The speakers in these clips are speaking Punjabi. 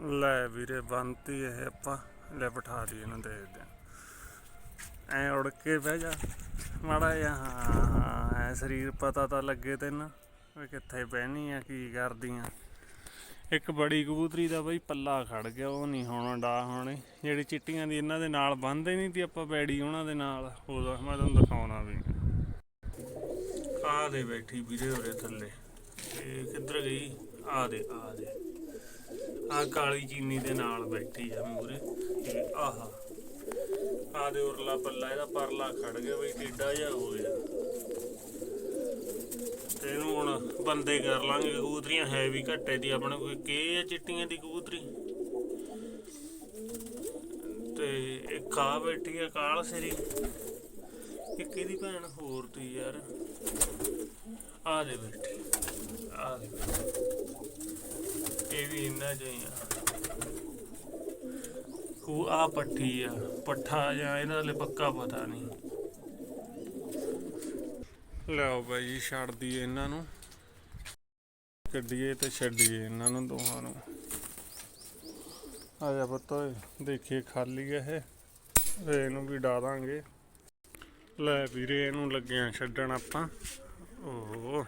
ਲੈ ਵੀਰੇ ਬੰਤੀ ਇਹ ਆਪਾਂ। ਲੈ ਬਿਠਾ ਦੀ ਇਹਨੂੰ ਦੇ ਦੇ ਐ ਉੜ ਕੇ ਬਹਿ ਜਾ। ਮਾੜਾ ਜਿਹਾ, ਹਾਂ ਐ ਸਰੀਰ ਪਤਾ ਤਾਂ ਲੱਗੇ ਤੈਨੂੰ ਵੀ ਕਿੱਥੇ ਬਹਿਣੀ ਆ, ਕੀ ਕਰਦੀ ਆ ਇੱਕ ਬੜੀ ਕਬੂਤਰੀ ਦਾ ਬਈ ਪੱਲਾ ਖੜ ਗਿਆ, ਉਹ ਨਹੀਂ ਹੋਣਾ ਡਾ ਹੋਣੇ। ਜਿਹੜੀ ਚਿੱਟੀਆਂ ਦੀ ਇਹਨਾਂ ਦੇ ਨਾਲ ਬੰਨਦੇ ਨਹੀਂ ਤੀ ਆਪਾਂ, ਬੈੜੀ ਉਹਨਾਂ ਦੇ ਨਾਲ। ਉਦੋਂ ਮੈਂ ਤੁਹਾਨੂੰ ਦਿਖਾਉਣਾ ਵੀ। ਆ ਦੇ ਬੈਠੀ ਵੀਰੇ ਹੋਰੇ ਥੱਲੇ। ਇਹ ਕਿੱਧਰ ਗਈ? ਆ ਦੇ ਆ ਦੇ। ਆ ਕਾਲੀ ਚੀਨੀ ਦੇ ਨਾਲ ਬੈਠੀ ਆ ਮੂਰੇ। ਤੇ ਆਹਾ ਆ ਦੇ ਉਰਲਾ ਪੱਲਾ, ਇਹਦਾ ਪਰਲਾ ਖੜ ਗਿਆ ਬਈ, ਟੇਡਾ ਜਿਹਾ ਹੋ ਗਿਆ। ਤੇ ਇਹਨੂੰ ਹੁਣ ਬੰਦੇ ਕਰ ਲਾਂਗੇ, ਕਬੂਤਰੀਆਂ ਹੈ ਵੀ ਘੱਟੇ ਦੀ, ਆਪਣੇ ਕੋਈ ਕੇ ਆ ਚਿੱਟੀਆਂ ਦੀ ਕਬੂਤਰੀ। ਤੇ ਇੱਕ ਆ ਬੈਠੀ ਆ ਕਾਲ ਸਰੀ। ਇੱਕ ਇਹਦੀ ਭੈਣ ਹੋਰ ਤੀ ਯਾਰ। ਆ ਦੇ ਬੈਠੀ, ਆ ਦੇ ਵੀ ਇੰਨਾ ਜਿਹਾ ਕੋ ਆ ਪੱਠੀ ਆ, ਪੱਠਾ ਜਾਂ ਇਹਨਾਂ ਲਈ ਪੱਕਾ ਪਤਾ ਨਹੀਂ। ਲਿਆਓ ਬਾਈ ਛੱਡ ਦਈਏ ਇਹਨਾਂ ਨੂੰ। ਕੱਢੀਏ ਤੇ ਛੱਡੀਏ ਇਹਨਾਂ ਨੂੰ ਦੋਹਾਂ ਨੂੰ। ਆ ਜਾ ਪੁੱਤ ਦੇਖੀਏ ਖਾਲੀ ਹੈ ਇਹ। ਇਹਨੂੰ ਵੀ ਡਾ ਦਾਂਗੇ। ਲੈ ਵੀਰੇ, ਇਹਨੂੰ ਲੱਗਿਆ ਛੱਡਣ ਆਪਾਂ। ਓਹ।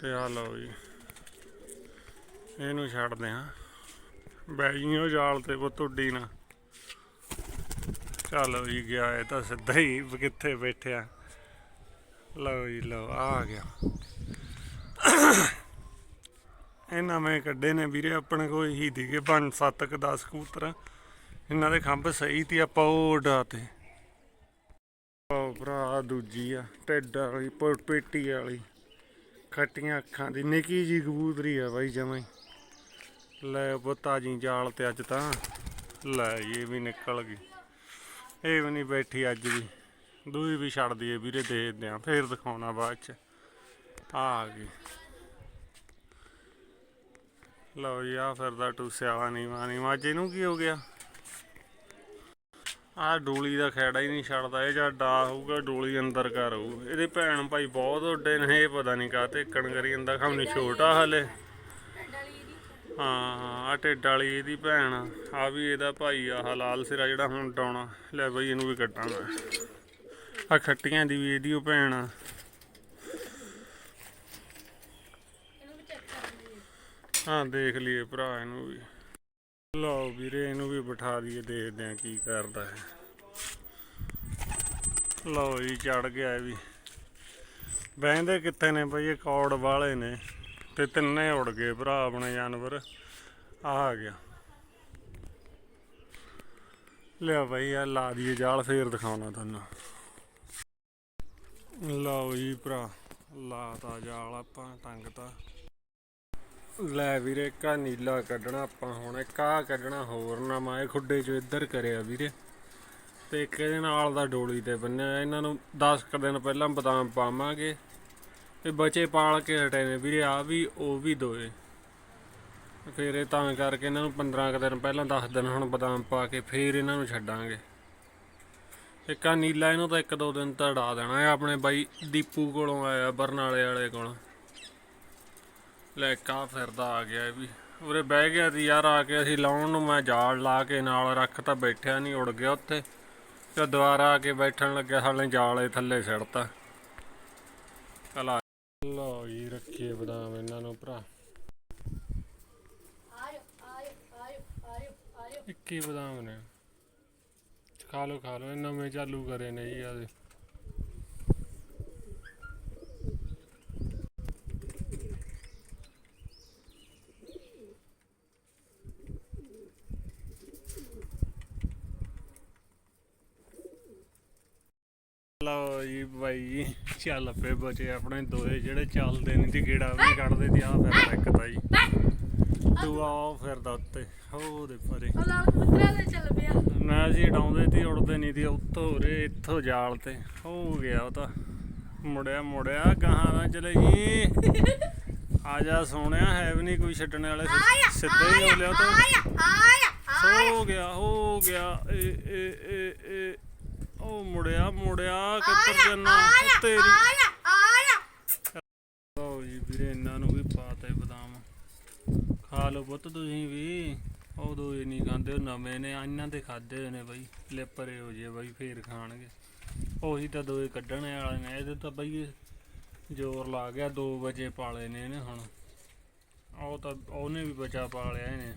ਤੇ ਆ ਲਓ ਜੀ। ਇਹਨੂੰ ਛੱਡਦੇ ਹਾਂ। ਬੈਜੀਓ ਜਾਲ ਤੇ ਉਹ ਉੱਡੀ ਨਾ। ਚਲੋ ਜੀ ਗਿਆ ਇਹ ਤਾਂ ਸਿੱਧਾ ਹੀ ਕਿੱਥੇ ਬੈਠਿਆ ਲਓ ਜੀ, ਲਓ, ਆ ਗਿਆ। ਇਹ ਨਵੇਂ ਕੱਢੇ ਨੇ ਵੀਰੇ, ਆਪਣੇ ਕੋਲ ਹੀ ਦੀਗੇ 5 7 ਕ 10 ਕਬੂਤਰ। ਇਹਨਾਂ ਦੇ ਖੰਭ ਸਹੀ ਤੇ ਆਪਾਂ ਉਹ ਉਡਾ ਉਹ ਭਰਾ ਦੂਜੀ ਆ ਟੈਡ ਵਾਲੀ, ਪੇਟੀ ਵਾਲੀ। ਖੱਟੀਆਂ ਅੱਖਾਂ ਦੀ, ਨਿੱਕੀ ਜੀ ਕਬੂਤਰੀ ਆ ਬਾਈ ਜਮਾਂ ਹੀ। ਲੈ ਬੁੱਤਾ ਜੀ ਜਾਲ ਤੇ ਅੱਜ ਤਾਂ। ਲੈ ਇਹ ਵੀ ਨਿਕਲ ਗਈ। ਇਹ ਵੀ ਨਹੀਂ ਬੈਠੀ ਅੱਜ ਵੀ। ਦੂਈ ਵੀ ਛੱਡ ਦਈਏ ਵੀਰੇ, ਦੇਖਦੇ ਆ ਫੇਰ ਦਿਖਾਉਣਾ ਬਾਅਦ ਚ। ਆ ਗਈ। ਲਓ ਜੀ, ਆ ਫਿਰਦਾ ਟੂਸਿਆ ਵਾ ਨਹੀਂ ਮਾਨੀ ਮੱਝ ਇਹਨੂੰ ਕੀ ਹੋ ਗਿਆ? ਆ ਡੋਲੀ ਦਾ ਖੈੜਾ ਹੀ ਨਹੀਂ ਛੱਡਦਾ, ਇਹ ਜਾਂ ਡਾ ਹੋਊਗਾ, ਡੋਲੀ ਅੰਦਰ ਕਰ ਇਹਦੇ ਭੈਣ ਭਾਈ ਬਹੁਤ ਵੱਡੇ ਨੇ, ਇਹ ਪਤਾ ਨਹੀਂ ਕਾਤੇ ਕਣ ਕਰੀ ਜਾਂਦਾ ਖਾਉਣੀ ਛੋਟਾ ਹਲੇ। ਹਾਂ ਆ ਢਿੱਡ ਵਾਲੀ ਇਹਦੀ ਭੈਣ ਆ ਵੀ ਇਹਦਾ ਭਾਈ ਆ ਆਹ ਲਾਲ ਸਿਰਾ ਜਿਹੜਾ ਹੁਣ ਡਾਉਣਾ। ਲੈ ਬਈ ਇਹਨੂੰ ਵੀ ਕੱਟਾਂ ਮੈਂ। ਆ ਖੱਟੀਆਂ ਦੀ ਵੀ ਇਹਦੀ ਉਹ ਭੈਣ ਆ। ਹਾਂ ਦੇਖ ਲਈਏ ਭਰਾ ਇਹਨੂੰ ਵੀ। ਲਓ ਵੀਰੇ ਇਹਨੂੰ ਵੀ ਬਿਠਾ ਦਈਏ ਦੇਖਦੇ ਆ ਕੀ ਕਰਦਾ ਹੈ ਲਓ ਜੀ ਚੜ ਗਿਆ ਇਹ ਵੀ। ਬਹਿੰਦੇ ਕਿੱਥੇ ਨੇ ਬਈ ਇਹ ਕੌੜ ਵਾਲੇ ਨੇ। ਤੇ ਤਿੰਨੇ ਉੜ ਗਏ ਭਰਾ ਆਪਣੇ ਜਾਨਵਰ। ਆ ਗਿਆ। ਲਿਆ ਬਈ ਆ ਲਾ ਦਈਏ ਜਾਲ, ਫੇਰ ਦਿਖਾਉਣਾ ਤੁਹਾਨੂੰ। ਲਓ ਜੀ ਭਰਾ, ਲਾਤਾ ਜਾਲ ਆਪਾਂ ਟੰਗ ਟੰਗਤਾ। ਲੈ ਵੀਰੇ ਕਾ ਨੀਲਾ ਕੱਢਣਾ ਆਪਾਂ ਹੁਣ। ਇੱਕ ਆ ਕੱਢਣਾ ਹੋਰ ਨਵਾਂ, ਇਹ ਖੁੱਡੇ ਚ ਇੱਧਰ ਕਰਿਆ ਵੀਰੇ। ਤੇ ਇੱਕ ਇਹਦੇ ਨਾਲ ਦਾ ਡੋਲੀ ਤੇ ਬੰਨਿਆ ਇਹਨਾਂ ਨੂੰ 10 ਕੁ ਦਿਨ ਪਹਿਲਾਂ ਬਦਾਮ ਪਾਵਾਂਗੇ। ਤੇ ਬਚੇ ਪਾਲ ਕੇ ਹਟੇ ਨੇ ਵੀਰੇ ਆ ਵੀ, ਉਹ ਵੀ ਦੋਏ। ਫਿਰ ਇਹ ਤਾਂ ਕਰਕੇ ਇਹਨਾਂ ਨੂੰ 15 ਕੁ ਦਿਨ ਪਹਿਲਾਂ 10 ਦਿਨ ਹੁਣ ਬਦਾਮ ਪਾ ਕੇ ਫਿਰ ਇਹਨਾਂ ਨੂੰ ਛੱਡਾਂਗੇ। ਇੱਕ ਆ ਨੀਲਾ, ਇਹਨੂੰ ਤਾਂ ਇੱਕ ਦੋ ਦਿਨ ਤਾਂ ਡਾ ਦੇਣਾ। ਇਹ ਆਪਣੇ ਬਾਈ ਦੀਪੂ ਕੋਲੋਂ ਆਇਆ, ਬਰਨਾਲੇ ਵਾਲੇ ਕੋਲੋਂ। ਲੈ ਕਾ ਫਿਰਦਾ ਆ ਗਿਆ ਇਹ ਵੀ। ਉਰੇ ਬਹਿ ਗਿਆ ਸੀ ਯਾਰ, ਆ ਕੇ ਅਸੀਂ ਲਾਉਣ ਨੂੰ ਮੈਂ ਜਾਲ ਲਾ ਕੇ ਨਾਲ ਰੱਖ ਤਾਂ ਬੈਠਿਆ ਨਹੀਂ, ਉੜ ਗਿਆ ਉੱਥੇ। ਤੇ ਦੁਬਾਰਾ ਆ ਕੇ ਬੈਠਣ ਲੱਗਿਆ, ਸਾਲੇ ਜਾਲੇ ਥੱਲੇ ਸਿੱੜਤਾ ਚਲਾ ਲਓ ਬਦਾਮ ਇਹਨਾਂ ਨੂੰ ਭਰਾ। ਇੱਕੀ ਬਦਾਮ ਨੇ। ਖਾ ਲੋ ਖਾ ਲਓ, ਇਹ ਨਵੇਂ ਚਾਲੂ ਕਰੇ ਨੇ ਜੀ ਆਦੇ ਲਓ ਜੀ ਬਾਈ ਚੱਲ ਪਏ ਬਚੇ ਆਪਣੇ ਦੋਏ ਜਿਹੜੇ ਚੱਲਦੇ ਨਹੀਂ ਤੇ ਗੇੜਾ ਵੀ ਕੱਢਦੇ ਤੇ ਆ ਫਿਰ ਇੱਕ ਤਾਂ ਜੀ। ਤੂੰ ਆ ਫਿਰਦਾ ਉੱਤੇ। ਹੋ ਦੇ ਪਰੇ ਨਾ ਜੀ ਡਾਉਂਦੇ ਤੇ ਉੜਦੇ ਨਹੀਂ ਤੇ ਉੱਤੋਂ ਰੇ ਇੱਥੋਂ ਜਾਲ ਤੇ। ਹੋ ਗਿਆ ਉਹ ਤਾਂ। ਮੁੜਿਆ ਮੁੜਿਆ ਗਾਹਾਂ ਨਾ ਚਲੇ ਜੀ। ਆ ਜਾ ਸੋਹਣਿਆ ਹੈ ਵੀ ਨਹੀਂ ਕੋਈ ਛੱਡਣ ਵਾਲੇ। ਸਿੱਧਾ ਹੀ ਹੋ ਲਿਆ ਤਾਂ। ਹੋ ਗਿਆ ਹੋ ਗਿਆ। ਏ ਏ ਏ ਏ। ਉਹ ਮੁੜਿਆ ਮੁੜਿਆ ਕਿੱਧਰ ਜੰਨਾ? ਤੇਰੀ ਲਓ ਜੀ ਵੀਰੇ ਇਹਨਾਂ ਨੂੰ ਵੀ ਪਾਤੇ ਬਦਾਮ। ਖਾ ਲਓ ਪੁੱਤ ਤੁਸੀਂ ਵੀ। ਉਹ ਦੋ ਇਹ ਨਹੀਂ ਖਾਂਦੇ ਉਹ ਨਵੇਂ ਨੇ ਇਹਨਾਂ ਦੇ ਖਾਦੇ ਹੋਏ ਨੇ ਬਈ। ਲਿਪਰੇ ਹੋ ਜੇ ਬਈ ਫੇਰ ਖਾਣਗੇ। ਉਹੀ ਤਾਂ ਦੋਏ ਕੱਢਣ ਵਾਲੇ ਨੇ ਇਹਦੇ ਤਾਂ ਬਈ ਜ਼ੋਰ ਲਾ ਗਿਆ 2 ਵਜੇ ਪਾਲੇ ਨੇ ਇਹਨੇ ਹੁਣ। ਉਹ ਤਾਂ ਉਹਨੇ ਵੀ ਬਚਾ ਪਾਲਿਆ ਇਹਨੇ।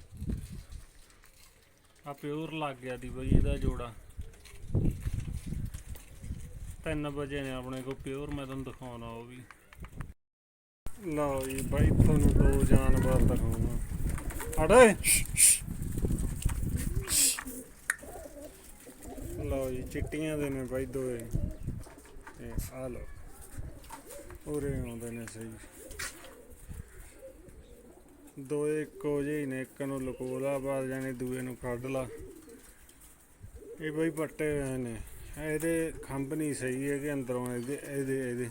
ਆ ਪਿਓਰ ਲੱਗ ਗਿਆ ਦੀ ਬਈ ਇਹਦਾ ਜੋੜਾ। 3 ਵਜੇ ਨੇ ਆਪਣੇ ਕੋਲ ਪਿਓਰ ਮੈਂ ਤੁਹਾਨੂੰ ਦਿਖਾਉਣਾ ਉਹ ਵੀ। ਲਓ ਜੀ, ਬਾਈ, ਤੁਹਾਨੂੰ ਦੋ ਜਾਨਵਰ ਦਿਖਾਉਣਾ। ਅੜੇ! ਲਓ ਜੀ, ਚਿੱਟੀਆਂ ਦੇ ਨੇ ਬਾਈ ਦੋਏ। ਤੇ ਆ ਲਓ, ਉਰੇ ਆਉਂਦੇ ਨੇ ਸਹੀ। ਦੋਏ ਇੱਕੋ ਜਿਹੇ ਹੀ ਨੇ, ਇੱਕ ਨੂੰ ਲਕੋਲਾ ਬਾਦ ਜਾਨੇ ਦੂਏ ਨੂੰ ਕੱਢ ਲਾ ਇਹ ਬਈ ਪੱਟੇ ਹੋਏ ਨੇ। ਇਹਦੇ ਖੰਭ ਨਹੀਂ ਸਹੀ ਹੈਗੇ ਅੰਦਰੋਂ, ਇਹਦੇ ਇਹਦੇ ਇਹਦੇ।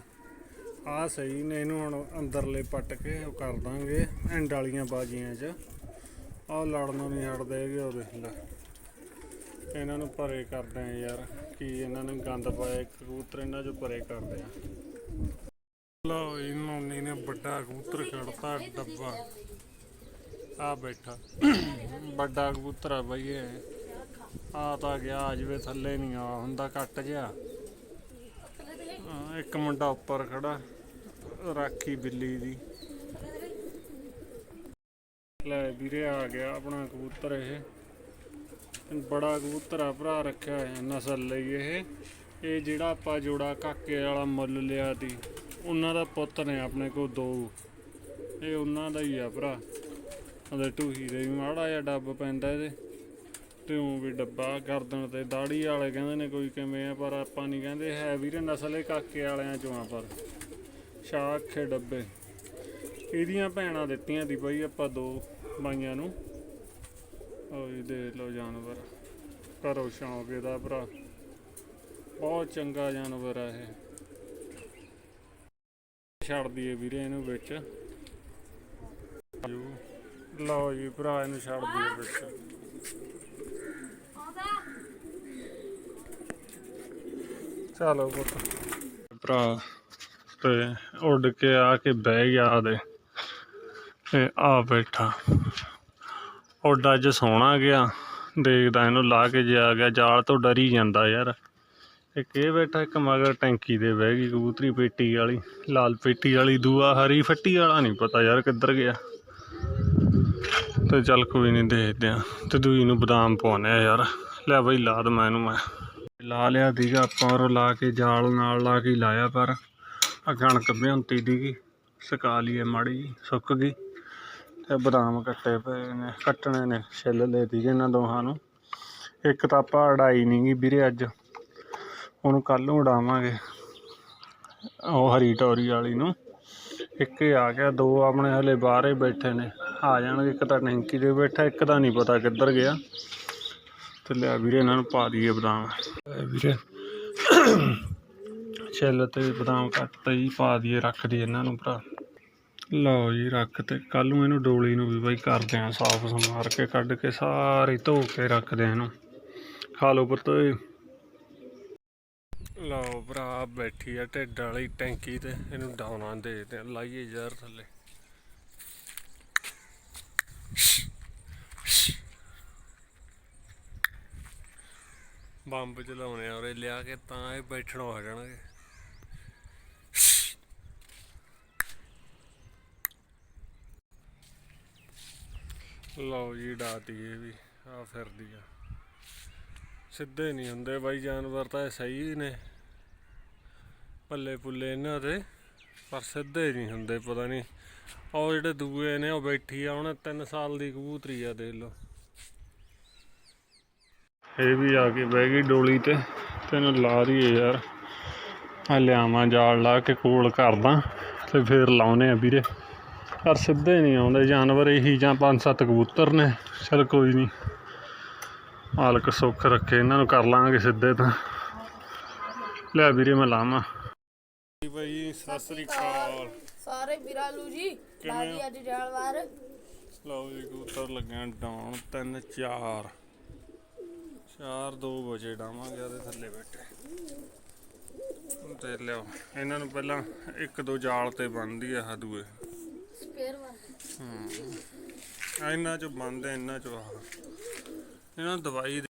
ਆ ਸਹੀ ਨੇ, ਇਹਨੂੰ ਹੁਣ ਅੰਦਰਲੇ ਪੱਟ ਕੇ ਉਹ ਕਰ ਦਾਂਗੇ, ਐਂਡ ਵਾਲੀਆਂ ਬਾਜੀਆਂ 'ਚ। ਆਹ ਲੜਨੋਂ ਨਹੀਂ ਹਟਦੇ ਹੈਗੇ ਉਹ ਦੇਖ ਲੈ। ਇਹਨਾਂ ਨੂੰ ਪਰੇ ਕਰਦੇ ਆ ਯਾਰ, ਕਿ ਇਹਨਾਂ ਨੇ ਗੰਦ ਪਾਇਆ ਕਬੂਤਰ ਇਹਨਾਂ 'ਚੋਂ ਪਰੇ ਕਰਦੇ ਆ। ਲਓ, ਇਹਨੂੰ ਨੇ ਵੱਡਾ ਕਬੂਤਰ ਖੜਤਾ ਡੱਬਾ। ਆ ਬੈਠਾ। ਵੱਡਾ ਕਬੂਤਰ ਆ ਬਈ ਇਹ। ਆ ਤਾਂ ਗਿਆ ਆ ਜਵੇ ਥੱਲੇ ਨਹੀਂ ਆ ਹੁੰਦਾ ਕੱਟ ਜਿਆ ਇੱਕ ਮੁੰਡਾ ਉੱਪਰ ਖੜਾ, ਰਾਖੀ ਬਿੱਲੀ ਦੀ। ਲੈ ਵੀਰੇ, ਆ ਗਿਆ ਆਪਣਾ ਕਬੂਤਰ ਇਹ। ਬੜਾ ਕਬੂਤਰ ਆ ਭਰਾ, ਰੱਖਿਆ ਹੈ ਨਸਲ ਲਈ ਇਹ। ਇਹ ਜਿਹੜਾ ਆਪਾਂ ਜੋੜਾ ਕਾਕੇ ਵਾਲਾ ਮੁੱਲ ਲਿਆ ਤੀ ਉਹਨਾਂ ਦਾ ਪੁੱਤ ਨੇ ਆਪਣੇ ਕੋਲ ਦੋ। ਇਹ ਉਹਨਾਂ ਦਾ ਹੀ ਆ ਭਰਾ। ਉਹਦੇ ਢੂਹੀ ਦੇ ਵੀ ਮਾੜਾ ਜਿਹਾ ਡੱਬ ਪੈਂਦਾ ਇਹਦੇ। ਤੇ ਵੀ ਡੱਬਾ ਗਰਦਨ ਤੇ ਦਾੜੀ ਵਾਲੇ ਕਹਿੰਦੇ ਨੇ ਕੋਈ ਕਿਵੇਂ ਆ, ਪਰ ਆਪਾਂ ਨਹੀਂ ਕਹਿੰਦੇ, ਹੈ ਵੀਰੇ ਨਸਲ ਇਹ ਕਾਕੇ ਵਾਲਿਆਂ ਚੋਂ ਆ ਪਰ। ਸ਼ਾਖੇ ਡੱਬੇ। ਇਹਦੀਆਂ ਭੈਣਾਂ ਦਿੱਤੀਆਂ ਦੀ ਬਈ ਆਪਾਂ ਦੋ ਬਾਈਆਂ ਨੂੰ। ਉਹ ਇਹ ਦੇ ਲੋ ਜਾਨਵਰ ਕਰੋ ਸ਼ੌਂਕ ਇਹਦਾ ਭਰਾ। ਬਹੁਤ ਚੰਗਾ ਜਾਨਵਰ ਆ ਇਹ। ਛੱਡ ਦਈਏ ਵੀਰੇ ਇਹਨੂੰ ਵਿੱਚ। ਲਓ ਜੀ, ਭਰਾ ਇਹਨੂੰ ਛੱਡ ਦਈਏ ਵਿੱਚ। ਚਲੋ ਪੁੱਤ। ਭਰਾ, ਤੇ ਉੱਡ ਕੇ ਆ ਕੇ ਬਹਿ ਗਿਆ ਆਦੇ ਤੇ ਆ ਬੈਠਾ। ਉੱਡ ਅੱਜ ਸੋਣਾ ਗਿਆ। ਦੇਖਦਾ ਇਹਨੂੰ ਲਾ ਕੇ ਜੇ ਆ ਗਿਆ। ਜਾਲ ਤੋਂ ਡਰੀ ਜਾਂਦਾ ਯਾਰ। ਇੱਕ ਇਹ ਬੈਠਾ, ਇੱਕ ਮਗਰ ਟੈਂਕੀ ਦੇ ਬਹਿ ਗਈ, ਕਬੂਤਰੀ ਪੇਟੀ ਵਾਲੀ, ਲਾਲ ਪੇਟੀ ਵਾਲੀ। ਦੂਆ ਹਰੀ ਫੱਟੀ ਵਾਲਾ ਨਹੀਂ ਪਤਾ ਯਾਰ ਕਿੱਧਰ ਗਿਆ। ਤੇ ਚੱਲ ਕੋਈ ਨਹੀਂ ਦੇਖਦੇ ਆ। ਤੇ ਦੂਈ ਨੂੰ ਬਦਾਮ ਪਾਉਣੇ ਆ ਯਾਰ। ਲੈ ਬਈ ਲਾ ਦਵਾਂ ਇਹਨੂੰ ਮੈਂ। ਲਾ ਲਿਆ ਦੀਗਾ ਆਪਾਂ, ਔਰ ਲਾ ਕੇ ਜਾਲ ਨਾਲ ਲਾ ਕੇ ਲਾਇਆ, ਪਰ ਆ ਕਣਕ ਬਿਹੰਤੀ ਦੀਗੀ। ਸੁਕਾ ਲਈਏ ਮਾੜੀ ਜੀ, ਸੁੱਕ ਗਈ। ਤੇ ਬਦਾਮ ਕੱਟੇ ਪਏ ਨੇ, ਕੱਟਣੇ ਨੇ, ਛਿੱਲ ਲੈ ਦੀਗੇ ਇਹਨਾਂ ਦੋਹਾਂ ਨੂੰ। ਇੱਕ ਤਾਂ ਆਪਾਂ ਅੜਾਈ ਨਹੀਂ ਗੀ ਵੀਰੇ ਅੱਜ। ਉਹਨੂੰ ਕੱਲ ਨੂੰ ਉਡਾਵਾਂਗੇ, ਉਹ ਹਰੀ ਟੋਰੀ ਵਾਲੀ ਨੂੰ। ਇੱਕ ਆ ਗਿਆ, ਦੋ ਆਪਣੇ ਹਲੇ ਬਾਹਰ ਬੈਠੇ ਨੇ। ਆ ਜਾਣਗੇ, ਇੱਕ ਤਾਂ ਟੈਂਕੀ ਦੇ ਬੈਠਾ, ਇੱਕ ਤਾਂ ਨਹੀਂ ਪਤਾ ਕਿੱਧਰ ਗਿਆ। ਤੇ ਲਿਆ ਵੀਰੇ, ਇਹਨਾਂ ਨੂੰ ਪਾ ਦਈਏ ਬਦਾਮ। ਲੈ ਵੀਰੇ, ਛਿੱਲ ਤੇ ਬਦਾਮ ਕੱਟ ਤੇ ਜੀ ਪਾ ਦਈਏ, ਰੱਖ ਦਈਏ ਇਹਨਾਂ ਨੂੰ ਭਰਾ। ਲਓ ਜੀ, ਰੱਖ ਤੇ ਕੱਲ ਨੂੰ ਇਹਨੂੰ ਡੋਲੀ ਨੂੰ ਵੀ ਬਾਈ ਕਰਦੇ ਆਂ ਸਾਫ਼ ਸਮਾਰ ਕੇ, ਕੱਢ ਕੇ ਸਾਰੀ ਧੋ ਕੇ ਰੱਖਦੇ ਆਂ ਇਹਨੂੰ। ਖਾ ਲਓ ਪੁੱਤ। ਓਏ ਲਓ ਭਰਾ, ਬੈਠੀ ਆ ਢਿੱਡ ਵਾਲੀ ਟੈਂਕੀ ਤੇ, ਇਹਨੂੰ ਡਾਉਣਾ ਦੇ ਤੇ, ਲਾਈਏ ਯਾਰ ਥੱਲੇ। ਬੰਬ ਚਲਾਉਣੇ ਆ ਉਰੇ, ਲਿਆ ਕੇ ਤਾਂ ਇਹ ਬੈਠਣ ਹੋ ਜਾਣਗੇ। ਲਓ ਜੀ ਡਾਤੀ ਇਹ ਵੀ, ਆ ਫਿਰਦੀ ਆ। ਸਿੱਧੇ ਨਹੀਂ ਹੁੰਦੇ ਬਾਈ, ਜਾਨਵਰ ਤਾਂ ਇਹ ਸਹੀ ਨੇ। ਪੱਲੇ ਪੁੱਲੇ ਇਹਨਾਂ ਦੇ, ਪਰ ਸਿੱਧੇ ਨਹੀਂ ਹੁੰਦੇ, ਪਤਾ ਨਹੀਂ। ਉਹ ਜਿਹੜੇ ਦੂਏ ਨੇ, ਉਹ ਬੈਠੀ ਆ, ਉਹਨੇ 3 ਸਾਲ ਦੀ ਕਬੂਤਰੀ ਆ, ਦੇਖ ਲਓ। ਇਹ ਵੀ ਆ ਕੇ ਬਹਿ ਗਈ ਡੋਲੀ ਤੇ ਤੈਨੂੰ ਲਾ ਦਈਏ ਯਾਰ। ਆ ਲਿਆਵਾਂ ਜਾਲ ਲਾ ਕੇ ਕੋਲ ਕਰਦਾ ਤੇ ਫੇਰ ਲਾਉਨੇ ਆ ਵੀਰੇ। ਪਰ ਸਿੱਧੇ ਨਹੀਂ ਆਉਂਦੇ ਜਾਨਵਰ ਇਹੀ ਜਾਂ ਪੰਜ ਸੱਤ ਕਬੂਤਰ ਨੇ। ਚਲ ਕੋਈ ਨਹੀਂ। ਮਾਲਕ ਸੁੱਖ ਰੱਖੇ ਇਹਨਾਂ ਨੂੰ ਕਰ ਲਾਂਗੇ ਸਿੱਧੇ ਤਾਂ। ਲੈ ਵੀਰੇ ਮੈਂ ਲਾਵਾਂ। ਭਾਈ ਸਤਿ ਸ੍ਰੀ ਅਕਾਲ। ਸਾਰੇ ਬਿਰਾਲੂ ਜੀ ਲਾਦੀ ਅੱਜ ਜਾਲਵਾਰ ਲਓ ਜੀ ਕਬੂਤਰ ਲੱਗਿਆ ਡਾਉਣ 3 4 4 2 ਵਜੇ ਡਾਵਾਂਗੇ ਉਹਦੇ ਥੱਲੇ ਬੈਠੇ। ਤੇ ਲਿਓ ਇਹਨਾਂ ਨੂੰ ਪਹਿਲਾਂ ਇੱਕ ਦੋ ਜਾਲ ਤੇ ਬੰਨਦੀ ਆ ਆਹ ਦੂਏ। ਸਪੇਅਰ ਵਾਰ ਆ ਇਹਨਾਂ ਚੋਂ ਹੈ ਇਹਨਾਂ ਚੋਂ ਆ ਇਹਨਾਂ ਨੂੰ ਦਵਾਈ